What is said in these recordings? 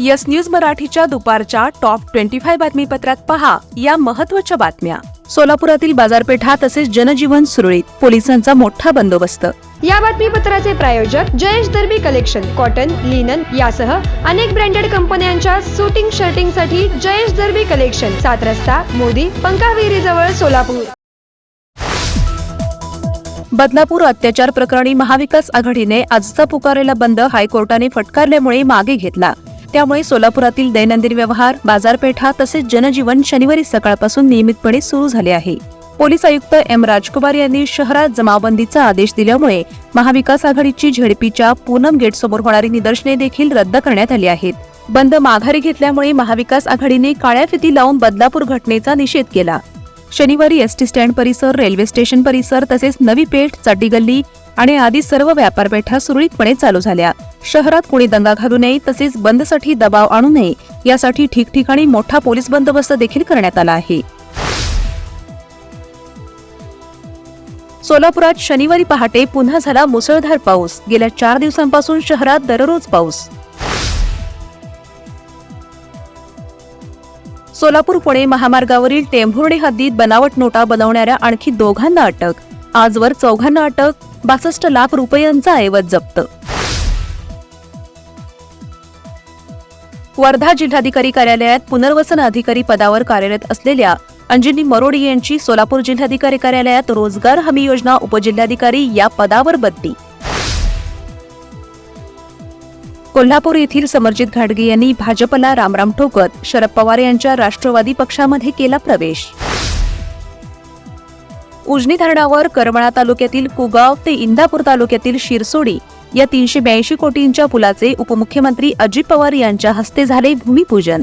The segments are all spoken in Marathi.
यस न्यूज मराठीच्या दुपारच्या टॉप ट्वेंटी फाय बातमीपत्रात पहा या महत्त्वाच्या बातम्या. सोलापुरातील बाजारपेठा तसेच जनजीवन सुरळीत पोलिसांचा मोठा बंदोबस्त. या बातमीपत्राचे प्रायोजक Jayesh Darbi collection cotton linen यासह अनेक ब्रँडेड कंपन्यांच्या सुटिंग शर्टिंगसाठी जयेश दर्बी कलेक्शन सात रस्ता मोदी पंकाविहिरी जवळ सोलापूर. बदलापूर अत्याचार प्रकरणी महाविकास आघाडीने आजचा पुकारलेला बंद हायकोर्टाने फटकारल्यामुळे मागे घेतला. त्यामुळे सोलापुरातील दैनंदिन व्यवहार बाजारपेठा तसेच जनजीवन शनिवारी सकाळपासून नियमितपणे सुरू झाले आहे. पोलीस आयुक्त एम राजकुमार यांनी शहरात जमावबंदीचा आदेश दिल्यामुळे महाविकास आघाडीची झेडपीच्या पूनम गेटसमोर होणारी निदर्शने देखील रद्द करण्यात आली आहेत. बंद माघारी घेतल्यामुळे महाविकास आघाडीने काळ्या फिती लावून बदलापूर घटनेचा निषेध केला. शनिवारी एसटी स्टँड परिसर रेल्वे स्टेशन परिसर तसेच नवी पेठ चाटी गल्ली आणि आदी सर्व व्यापारपेठा सुरळीतपणे चालू झाल्या. शहरात कोणी दंगा घालू नये तसेच बंदसाठी दबाव आणू नये यासाठी ठिकठिकाणी मोठा पोलीस बंदोबस्त देखील करण्यात आला आहे. सोलापुरात शनिवारी पहाटे पुन्हा झाला मुसळधार पाऊस. गेल्या चार दिवसांपासून शहरात दररोज पाऊस. सोलापूर पुणे महामार्गावरील टेंभुर्णी हद्दीत बनावट नोटा बनवणाऱ्या आणखी दोघांना अटक. आजवर चौघांना अटक बासष्ट लाख रुपयांचा ऐवज जप्त. वर्धा जिल्हाधिकारी कार्यालयात पुनर्वसन अधिकारी पदावर कार्यरत असलेल्या अंजनी मरोडी यांची सोलापूर जिल्हाधिकारी कार्यालयात रोजगार हमी योजना उपजिल्हाधिकारी या पदावर बदली. कोल्हापूर येथील समरजित घाटगे यांनी भाजपला रामराम ठोकत शरद पवार यांच्या राष्ट्रवादी पक्षामध्ये केला प्रवेश. उजनी धरणावर करमळा तालुक्यातील कुगाव ते इंदापूर तालुक्यातील शिरसोडी या तीनशे ब्याऐंशी कोटींच्या पुलाचे उपमुख्यमंत्री अजित पवार यांच्या हस्ते झाले भूमिपूजन.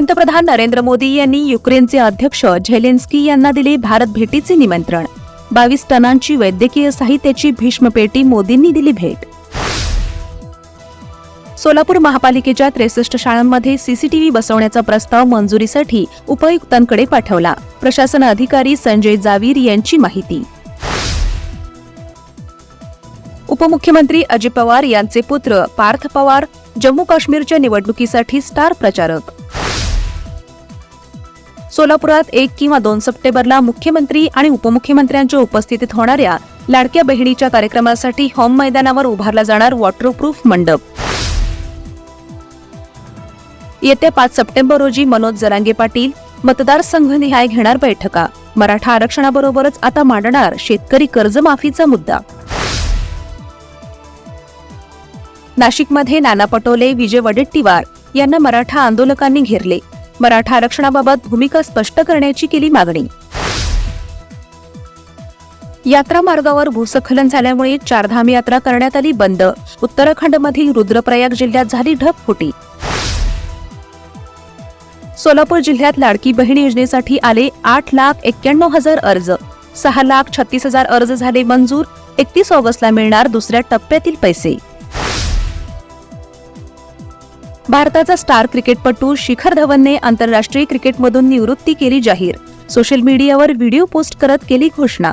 पंतप्रधान नरेंद्र मोदी यांनी युक्रेनचे अध्यक्ष झेलेन्स्की यांना दिले भारत भेटीचे निमंत्रण. बावीस टनांची वैद्यकीय साहित्याची भीष्मपेटी मोदींनी दिली भेट. सोलापूर महापालिकेच्या त्रेसष्ट शाळांमध्ये सीसीटीव्ही बसवण्याचा प्रस्ताव मंजुरीसाठी उपायुक्तांकडे पाठवला. प्रशासन अधिकारी संजय जावीर यांची माहिती. उपमुख्यमंत्री अजित पवार यांचे पुत्र पार्थ पवार जम्मू काश्मीरच्या निवडणुकीसाठी स्टार प्रचारक. सोलापुरात एक किंवा दोन सप्टेंबरला मुख्यमंत्री आणि उपमुख्यमंत्र्यांच्या उपस्थितीत होणाऱ्या लाडक्या बहिणीच्या कार्यक्रमासाठी होम मैदानावर उभारला जाणार वॉटरप्रूफ मंडप. येत्या पाच सप्टेंबर रोजी मनोज जरांगे पाटील मतदारसंघनिहाय घेणार बैठका. मराठा आरक्षणाबरोबरच आता मांडणार शेतकरी कर्जमाफीचा मुद्दा. नाशिकमध्ये नाना पटोले विजय वडेट्टीवार यांना मराठा आंदोलकांनी घेरले. मराठा आरक्षणाबाबत भूमिका स्पष्ट करण्याची केली मागणी. यात्रा मार्गावर भूस्खलन झाल्यामुळे चारधाम यात्रा करण्यात आली बंद. उत्तराखंडमधील रुद्रप्रयाग जिल्ह्यात झाली ढगफुटी सोलापूर जिल्ह्यात लाडकी बहीण योजनेसाठी आले आठ लाख एक्क्याण्णव हजार अर्ज. सहा लाख छत्तीस हजार अर्ज झाले मंजूर. एकतीस ऑगस्टला मिळणार दुसऱ्या टप्प्यातील पैसे. भारताचा स्टार क्रिकेटपटू शिखर धवनने आंतरराष्ट्रीय क्रिकेटमधून निवृत्ती केली जाहीर. सोशल मीडियावर व्हिडिओ पोस्ट करत केली घोषणा.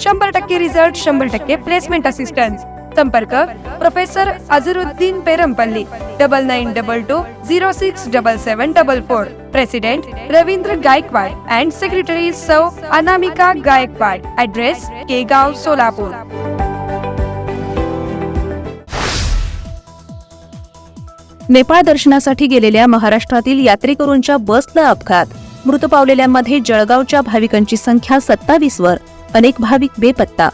शंभर टक्के रिझल्ट शंभर टक्के प्लेसमेंट असिस्टन्स संपर्क professor Azharuddin Perampalli double nine double two zero six double seven double four president Ravindra Gaikwad and secretary Sau Anamika Gaikwad address Kegaon Solapur Nepal दर्शनासाठी गेलेल्या महाराष्ट्रातील यात्रेकरूंच्या बसला अपघात. मृत पावलेल्यांमध्ये जळगावच्या भाविकांची संख्या सत्तावीस वर अनेक भाविक बेपत्ता.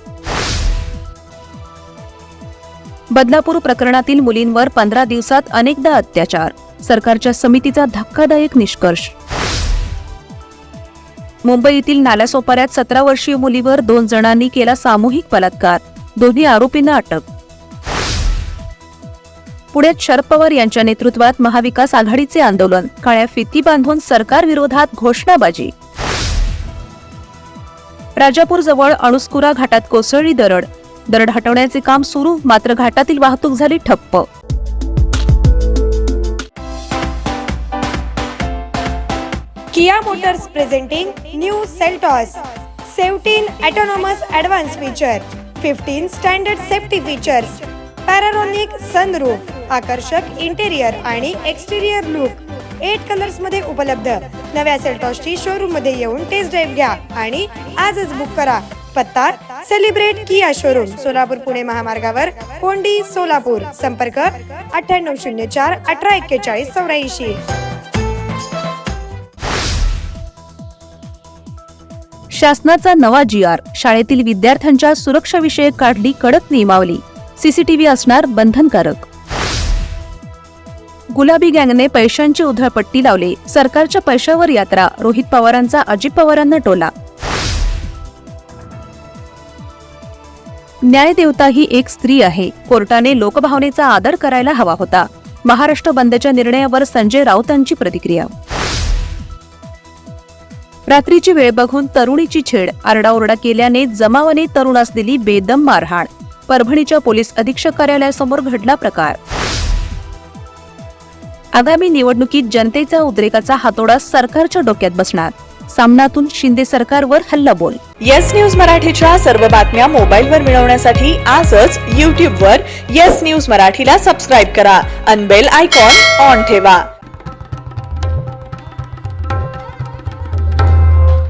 बदलापूर प्रकरणातील मुलींवर पंधरा दिवसात अनेकदा अत्याचार. सरकारच्या समितीचा धक्कादायक निष्कर्ष. मुंबईतील नाल्यासोपाऱ्यात सतरा वर्षीय मुलीवर दोन जणांनी केला सामूहिक बलात्कार. दोन्ही आरोपींना अटक. पुण्यात शरद पवार यांच्या नेतृत्वात महाविकास आघाडीचे आंदोलन. काळ्या फिती बांधून सरकार विरोधात घोषणाबाजी. राजापूर जवळ अणुस्कुरा घाटात कोसळली दरड. दरड हटवण्याचे काम सुरू मात्र घाटातील वाहतूक झाली ठप्प. Kia motors presenting new Seltos. 17 autonomous advanced feature 15 standard safety features panoramic sunroof. आकर्षक इंटेरियर आणि एक्सटेरियर लुक एट कलर्समध्ये उपलब्ध. नव्या सेल्टॉसची शोरूममध्ये येऊन टेस्ट ड्राईव्ह घ्या आणि आजच बुक करा. पत्ता celebrate Kia showroom Solapur Pune महामार्गावर कोंडी सोलापूर. संपर्क अठ्ठ्याण्णव शून्य चार अठरा एक्केचाळीस चौऱ्याऐंशी. शासनाचा नवा जी आर शाळेतील विद्यार्थ्यांच्या सुरक्षाविषयक काढली कडक नियमावली. सीसीटीव्ही असणार बंधनकारक. गुलाबी गँगने पैशांची उधळपट्टी लावली. सरकारच्या पैशावर यात्रा. रोहित पवारांचा अजित पवारांना टोला. न्यायदेवता ही एक स्त्री आहे. कोर्टाने लोकभावनेचा आदर करायला हवा होता. महाराष्ट्र बंदच्या निर्णयावर संजय राऊतांची प्रतिक्रिया. रात्रीची वेळ बघून तरुणीची छेड. आरडाओरडा केल्याने जमावाने तरुणास दिली बेदम मारहाण. परभणीच्या पोलीस अधीक्षक कार्यालयासमोर घडला प्रकार. आगामी निवडणुकीत जनतेचा उद्रेकाचा हातोडा सरकारच्या डोक्यात बसणार. सामनातून शिंदे सरकारवर हल्लाबोल येस न्यूज मराठीच्या सर्व बातम्या मोबाईलवर मिळवण्यासाठी आजच यूट्यूबवर येस न्यूज मराठीला सबस्क्राईब करा. अनबेल आयकॉन ऑन ठेवा.